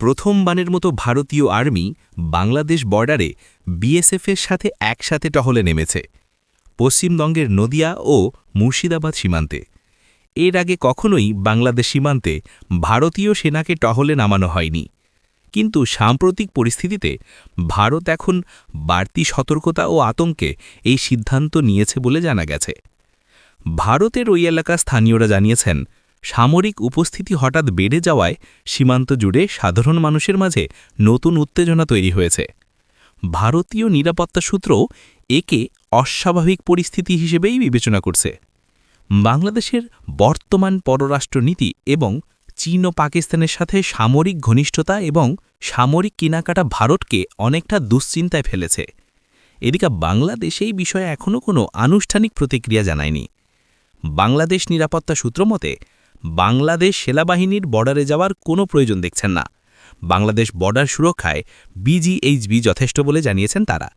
প্রথমবারের মতো ভারতীয় আর্মি বাংলাদেশ বর্ডারে বিএসএফের সাথে একসাথে টহলে নেমেছে, পশ্চিমবঙ্গের নদিয়া ও মুর্শিদাবাদ সীমান্তে। এর আগে কখনোই বাংলাদেশ সীমান্তে ভারতীয় সেনাকে টহলে নামানো হয়নি। কিন্তু সাম্প্রতিক পরিস্থিতিতে ভারত এখন বাড়তি সতর্কতা ও আতঙ্কে এই সিদ্ধান্ত নিয়েছে বলে জানা গেছে। ভারতের ওই এলাকার স্থানীয়রা জানিয়েছেন সামরিক উপস্থিতি হঠাৎ বেড়ে যাওয়ায় সীমান্ত জুড়ে সাধারণ মানুষের মাঝে নতুন উত্তেজনা তৈরি হয়েছে। ভারতীয় নিরাপত্তা সূত্রও একে অস্বাভাবিক পরিস্থিতি হিসেবেই বিবেচনা করছে। বাংলাদেশের বর্তমান পররাষ্ট্রনীতি এবং চীন ও পাকিস্তানের সাথে সামরিক ঘনিষ্ঠতা এবং সামরিক কেনাকাটা ভারতকে অনেকটা দুশ্চিন্তায় ফেলেছে। এদিকে বাংলাদেশ এই বিষয়ে এখনও কোনো আনুষ্ঠানিক প্রতিক্রিয়া জানায়নি। বাংলাদেশ নিরাপত্তা সূত্র মতে বাংলাদেশ সেনাবাহিনীর বর্ডারে যাওয়ার কোনো প্রয়োজন দেখছেন না। বাংলাদেশ বর্ডার সুরক্ষায় বিজিএইচবি যথেষ্ট বলে জানিয়েছেন তারা।